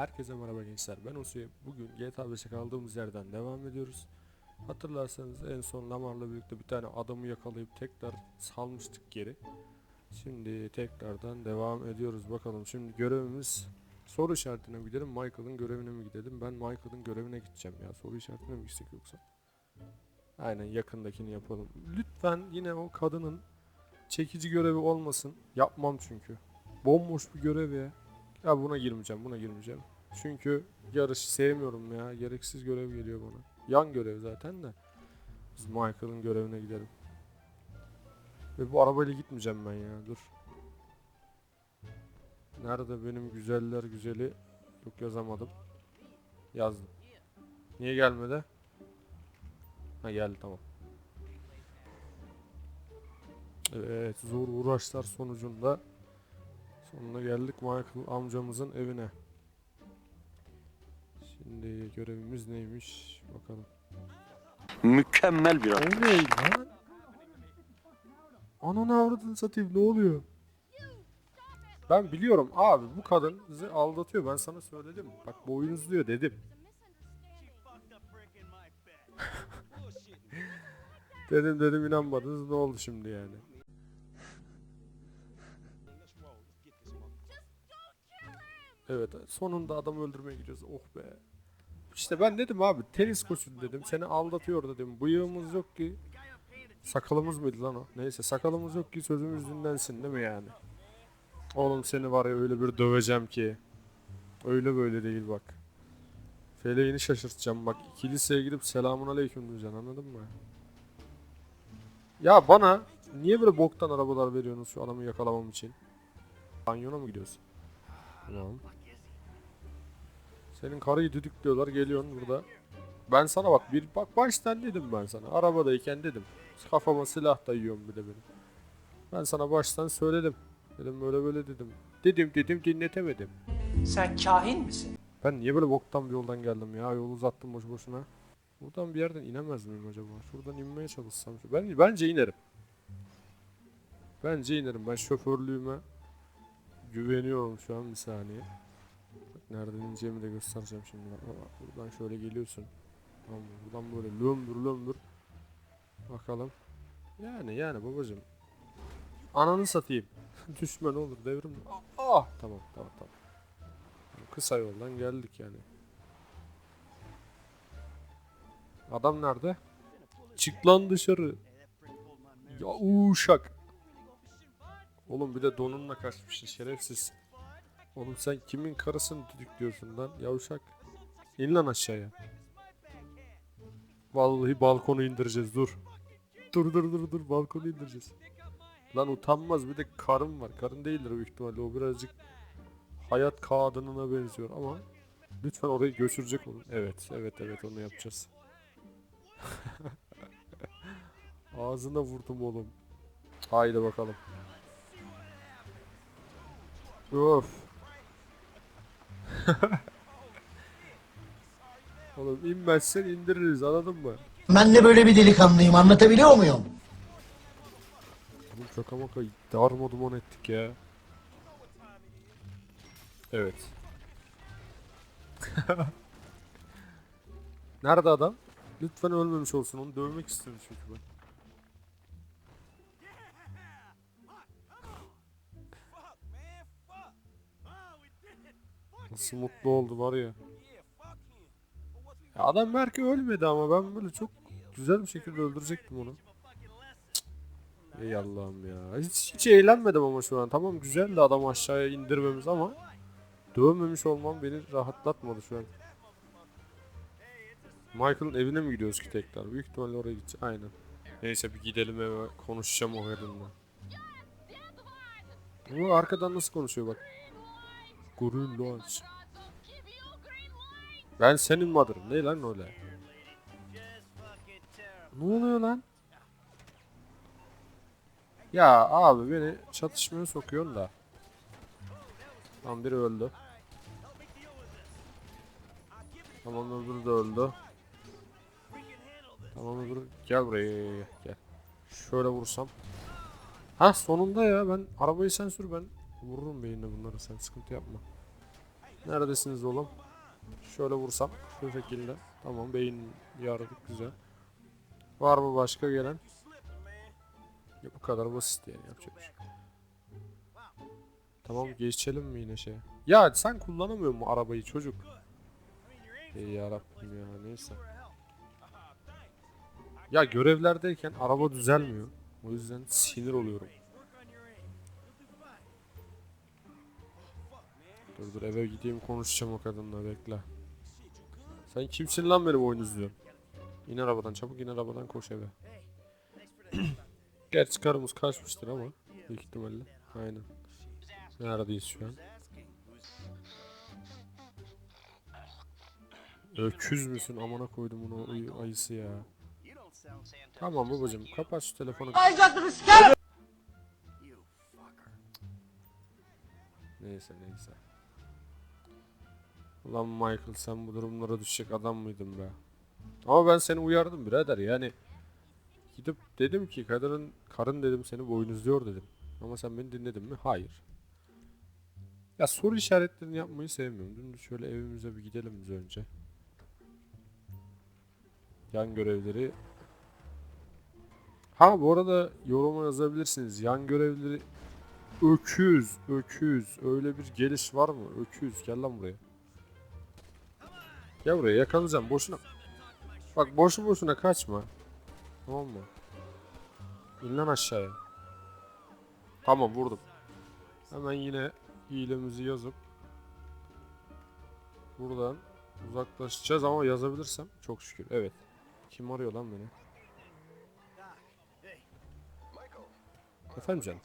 Herkese merhaba gençler. Ben Osu'yu. Bugün GTA 5'e kaldığımız yerden devam ediyoruz. Hatırlarsanız en son Lamar'la birlikte bir tane adamı yakalayıp tekrar salmıştık geri. Şimdi tekrardan devam ediyoruz. Bakalım şimdi görevimiz soru işaretine mi gidelim Michael'ın görevine mi gidelim? Ben Michael'ın görevine gideceğim ya. Soru işaretine mi gitsek yoksa? Aynen yakındakini yapalım. Lütfen yine o kadının çekici görevi olmasın. Yapmam çünkü. Bomboş bir görev ya. Ya buna girmeyeceğim, buna girmeyeceğim. Çünkü yarış sevmiyorum ya. Gereksiz görev geliyor bana. Yan görev zaten de. Biz Michael'ın görevine gidelim. Ve bu arabayla gitmeyeceğim ben ya. Dur. Nerede benim güzeller güzeli? Yok yazamadım. Yazdım. Niye gelmedi? Ha geldi tamam. Evet zor uğraşlar sonucunda Sonuna geldik Michael amcamızın evine. Şimdi görevimiz neymiş bakalım. Mükemmel bir O arkadaş. ne lan? Ananı avradını satayım ne oluyor? Ben biliyorum abi bu kadın bizi aldatıyor ben sana söyledim. Bak boynuzluyor dedim. dedim dedim inanmadınız ne oldu şimdi yani? Evet sonunda adam öldürmeye gidiyoruz oh be. İşte ben dedim abi tenis koçun dedim seni aldatıyor dedim bıyığımız yok ki. Sakalımız mıydı lan o? Neyse sakalımız yok ki sözümüz dinlensin değil mi yani? Oğlum seni var ya öyle bir döveceğim ki. Öyle böyle değil bak. Feleğini şaşırtacağım bak. Kiliseye gidip selamun aleyküm diyeceksin anladın mı? Ya bana niye böyle boktan arabalar veriyorsunuz şu adamı yakalamam için? Kanyona mı gidiyorsun? Tamam. Senin karıyı düdüklüyorlar geliyorsun burada. Ben sana bak bir bak baştan dedim ben sana. Arabadayken dedim. Kafama silah dayıyorum bir de benim. Ben sana baştan söyledim. Dedim böyle böyle dedim. Dedim dedim dinletemedim. Sen kahin misin? Ben niye böyle boktan bir yoldan geldim ya? Yolu uzattım boş boşuna. Buradan bir yerden inemez miyim acaba? Şuradan inmeye çalışsam. Ben bence inerim. Bence inerim. Ben şoförlüğüme güveniyorum şu an bir saniye. Nereden ineceğimi de göstereceğim şimdi. Buradan şöyle geliyorsun. Buradan böyle lömbür lömbür. Bakalım. Yani yani babacım. Ananı satayım. Düşme ne olur devrim. Ah tamam tamam tamam. Kısa yoldan geldik yani. Adam nerede? Çık lan dışarı. Ya uşak. Oğlum bir de donunla kaçmışsın şerefsiz. Oğlum sen kimin karısını düdüklüyorsun lan yavşak. İn lan aşağıya. Vallahi balkonu indireceğiz dur. Dur dur dur dur balkonu indireceğiz. Lan utanmaz bir de karın var. Karın değildir büyük ihtimalle o birazcık hayat kadınına benziyor ama lütfen orayı göçürecek olun. Evet evet evet onu yapacağız. Ağzına vurdum oğlum. Haydi bakalım. Of. Oğlum inmezsen indiririz anladın mı? Ben de böyle bir delikanlıyım anlatabiliyor muyum? Oğlum şaka maka darma duman ettik ya. Evet. Nerede adam? Lütfen ölmemiş olsun onu dövmek istiyorum çünkü ben. Nasıl mutlu oldu var ya. ya adam belki ölmedi ama ben böyle çok güzel bir şekilde öldürecektim onu. Ey Allah'ım ya. Hiç, hiç eğlenmedim ama şu an. Tamam güzel de adamı aşağıya indirmemiz ama dövmemiş olmam beni rahatlatmadı şu an. Michael'ın evine mi gidiyoruz ki tekrar? Büyük ihtimalle oraya gideceğiz. Aynen. Neyse bir gidelim eve konuşacağım o kadınla. Bu arkadan nasıl konuşuyor bak. Lodge. Ben senin mother'ım. Ne lan öyle? Ne oluyor lan? Ya abi beni çatışmaya sokuyorsun da. Tam biri öldü. Tamam öbürü de öldü. Tamam öbürü gel buraya gel. Şöyle vursam. Ha sonunda ya ben arabayı sen sür ben vururum beynine bunları sen sıkıntı yapma. Neredesiniz oğlum? Şöyle vursam şu şekilde. Tamam beyin yaradık güzel. Var mı başka gelen? Ya bu kadar basit yani yapacak bir şey. Tamam geçelim mi yine şeye? Ya sen kullanamıyor mu arabayı çocuk? Ey yarabbim ya neyse. Ya görevlerdeyken araba düzelmiyor. O yüzden sinir oluyorum. Dur dur eve gideyim konuşacağım o kadınla bekle. Sen kimsin lan benim oyun izliyorsun? İn arabadan çabuk in arabadan koş eve. Gerçi karımız kaçmıştır ama büyük ihtimalle. Aynen. Neredeyiz şu an? Öküz müsün amına koydum bunu ay- ayısı ya. Tamam babacım kapat şu telefonu. Neyse neyse. Ulan Michael sen bu durumlara düşecek adam mıydın be? Ama ben seni uyardım birader yani. Gidip dedim ki kadının karın dedim seni boynuzluyor dedim. Ama sen beni dinledin mi? Hayır. Ya soru işaretlerini yapmayı sevmiyorum. Dümdüz şöyle evimize bir gidelim biz önce. Yan görevleri. Ha bu arada yoruma yazabilirsiniz. Yan görevleri öküz, öküz. Öyle bir geliş var mı? Öküz gel lan buraya. Gel buraya yakalayacağım boşuna. Bak boşu boşuna kaçma. Tamam mı? İn lan aşağıya. Tamam vurdum. Hemen yine hilemizi yazıp buradan uzaklaşacağız ama yazabilirsem çok şükür. Evet. Kim arıyor lan beni? Efendim canım.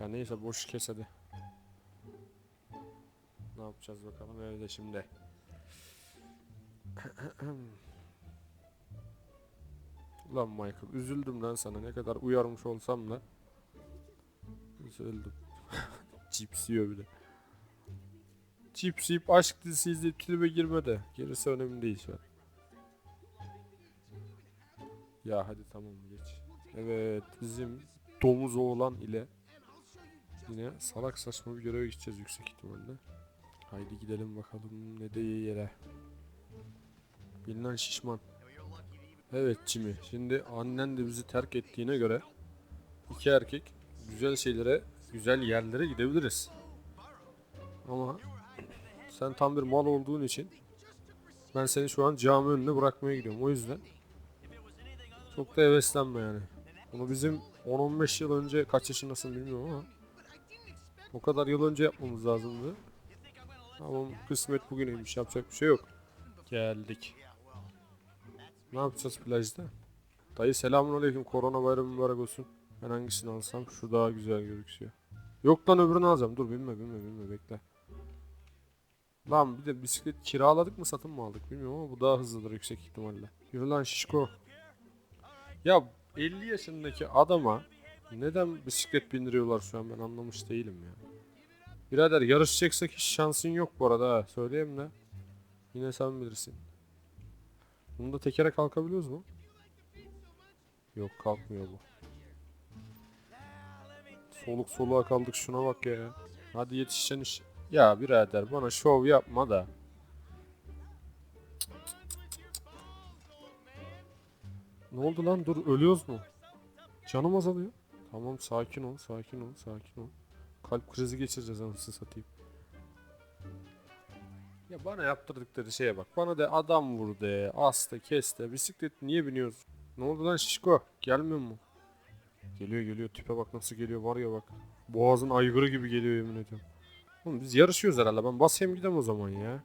Ya neyse boş kes hadi. Ne yapacağız bakalım evde şimdi. Ulan Michael üzüldüm lan sana ne kadar uyarmış olsam da. Üzüldüm. Cips yiyor bir de. Cips yiyip aşk dizisi izleyip tribe girme. Gerisi önemli değil şu an. Ya hadi tamam geç. Evet bizim domuz oğlan ile yine salak saçma bir göreve gideceğiz yüksek ihtimalle. Haydi gidelim bakalım ne de yere. Bilinen şişman. Evet Jimmy. Şimdi annen de bizi terk ettiğine göre iki erkek güzel şeylere, güzel yerlere gidebiliriz. Ama sen tam bir mal olduğun için ben seni şu an cami önüne bırakmaya gidiyorum. O yüzden çok da heveslenme yani. Bunu bizim 10-15 yıl önce kaç yaşındasın bilmiyorum ama o kadar yıl önce yapmamız lazımdı. Ama kısmet bugüneymiş yapacak bir şey yok. Geldik. Ne yapacağız plajda? Dayı selamun aleyküm korona bayramı mübarek olsun. Ben hangisini alsam şu daha güzel gözüküyor. Yok lan öbürünü alacağım dur binme binme binme bekle. Lan bir de bisiklet kiraladık mı satın mı aldık bilmiyorum ama bu daha hızlıdır yüksek ihtimalle. Yürü lan şişko. Ya 50 yaşındaki adama neden bisiklet bindiriyorlar şu an ben anlamış değilim ya. Birader yarışacaksak hiç şansın yok bu arada. Söyleyeyim de. Yine sen bilirsin. Bunda tekere kalkabiliyoruz mu? Yok kalkmıyor bu. Soluk soluğa kaldık şuna bak ya. Hadi yetişeceksin iş. Ya birader bana şov yapma da. Ne oldu lan dur ölüyoruz mu? Canım azalıyor. Tamam sakin ol sakin ol sakin ol. Kalp krizi geçireceğiz anasını satayım. Ya bana yaptırdıkları şeye bak. Bana de adam vur de, as de, kes de. Bisiklet niye biniyoruz? Ne oldu lan şişko? Gelmiyor mu? Geliyor geliyor. Tipe bak nasıl geliyor var ya bak. Boğazın aygırı gibi geliyor yemin ediyorum. Oğlum biz yarışıyoruz herhalde. Ben basayım gidem o zaman ya.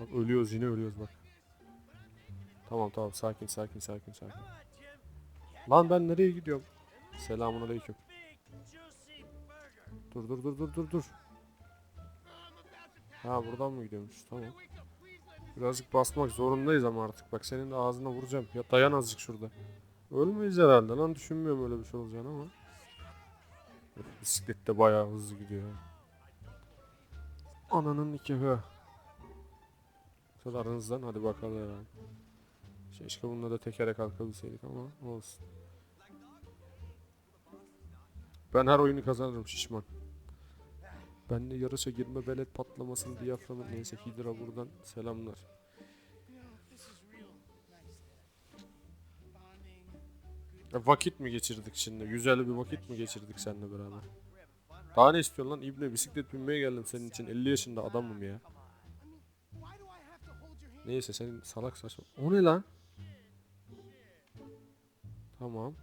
Bak ölüyoruz yine ölüyoruz bak. Tamam tamam sakin sakin sakin sakin. Lan ben nereye gidiyorum? Selamun aleyküm. Dur dur dur dur dur dur. Ha buradan mı gidiyormuş? Tamam. Birazcık basmak zorundayız ama artık. Bak senin de ağzına vuracağım. Ya dayan azıcık şurada. Ölmeyiz herhalde lan. Düşünmüyorum öyle bir şey olacağını ama. Öf, Bisiklet de bayağı hızlı gidiyor. Ananın nikahı. Şöyle aranızdan hadi bakalım. Keşke bununla da tekere kalkabilseydik ama olsun. Ben her oyunu kazanırım şişman. Ben de yarışa girme belet patlamasın diyaframı. Neyse Hidra buradan selamlar. Ya vakit mi geçirdik şimdi? Güzel bir vakit mi geçirdik seninle beraber? Daha ne istiyorsun lan İbne? Bisiklet binmeye geldim senin için. 50 yaşında adamım ya. Neyse senin salak saçma. O ne lan? Tamam.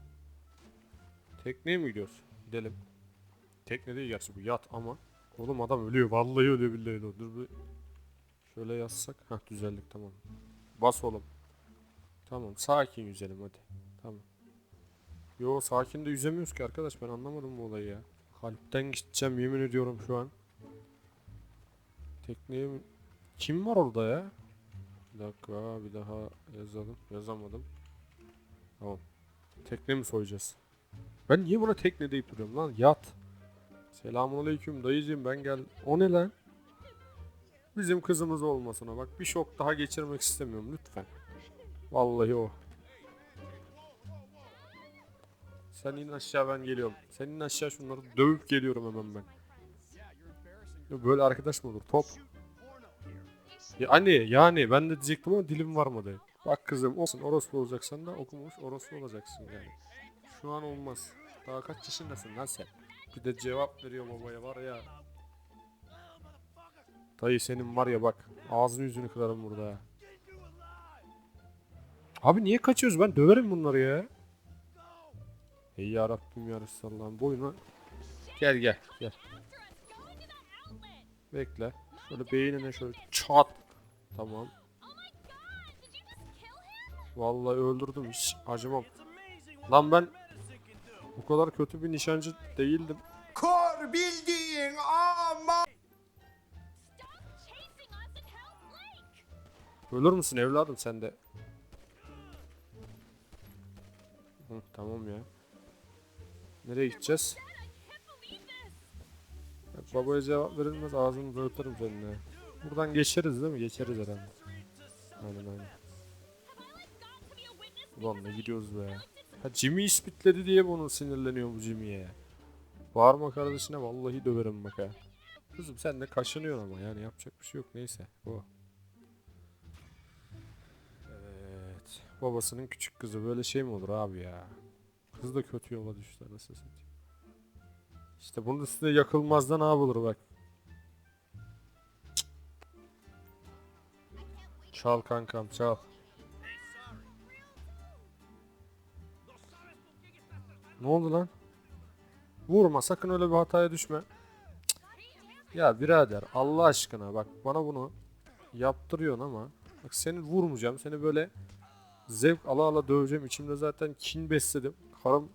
Tekneye mi gidiyoruz? Gidelim. Tekne değil gerçi bu yat ama. Oğlum adam ölüyor. Vallahi ölüyor billahi. ölüyor. Dur bir. Şöyle yazsak. Hah düzeldik tamam. Bas oğlum. Tamam sakin yüzelim hadi. Tamam. Yo sakin de yüzemiyoruz ki arkadaş ben anlamadım bu olayı ya. Kalpten gideceğim yemin ediyorum şu an. Tekneye mi? Kim var orada ya? Bir dakika bir daha yazalım. Yazamadım. Tamam. Tekne mi soyacağız? Ben niye buna tekne deyip duruyorum lan? Yat. Selamünaleyküm dayıcığım ben gel. O ne lan? Bizim kızımız olmasın o. Bak bir şok daha geçirmek istemiyorum lütfen. Vallahi o. Sen in aşağı ben geliyorum. Sen in aşağı şunları dövüp geliyorum hemen ben. Böyle arkadaş mı olur? Top. Ya anne yani ben de diyecektim ama dilim varmadı. Bak kızım olsun orospu olacaksan da okumuş orospu olacaksın yani. Şu an olmaz. Daha kaç yaşındasın lan sen? Bir de cevap veriyor babaya var ya. Dayı senin var ya bak ağzını yüzünü kırarım burada. ha. Abi niye kaçıyoruz ben döverim bunları ya. Ey yarabbim ya Resulallah'ın boyuna. Gel gel gel. Bekle. Şöyle beynine şöyle çat. Tamam. Vallahi öldürdüm hiç acımam. Lan ben bu kadar kötü bir nişancı değildim. Kor bildiğin ama. Ölür müsün evladım sen de? Hı, tamam ya. Nereye gideceğiz? Bak, babaya cevap verilmez ağzını dağıtırım seninle. Buradan geçeriz değil mi? Geçeriz herhalde. Aynen aynen. Ulan ne gidiyoruz be. Ha Jimmy ispitledi diye bunu sinirleniyor bu Jimmy'ye. Bağırma kardeşine vallahi döverim bak ha. Kızım sen de kaşınıyorsun ama yani yapacak bir şey yok neyse. O. Evet. Babasının küçük kızı böyle şey mi olur abi ya? Kız da kötü yola düştü anasını satayım. İşte bunun üstüne yakılmazda ne yapılır bak. Çal kankam çal. Ne oldu lan? Vurma sakın öyle bir hataya düşme. Cık. Ya birader Allah aşkına bak bana bunu yaptırıyorsun ama bak seni vurmayacağım seni böyle zevk ala ala döveceğim içimde zaten kin besledim karım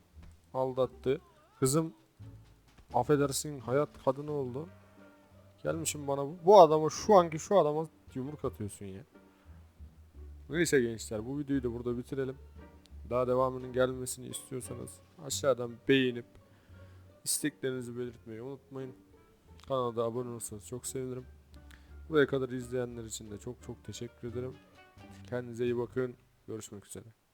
aldattı kızım affedersin hayat kadını oldu gelmişim bana bu, bu adama şu anki şu adama yumruk atıyorsun ya neyse gençler bu videoyu da burada bitirelim daha devamının gelmesini istiyorsanız aşağıdan beğenip isteklerinizi belirtmeyi unutmayın kanala da abone olursanız çok sevinirim Buraya kadar izleyenler için de çok çok teşekkür ederim. Kendinize iyi bakın. Görüşmek üzere.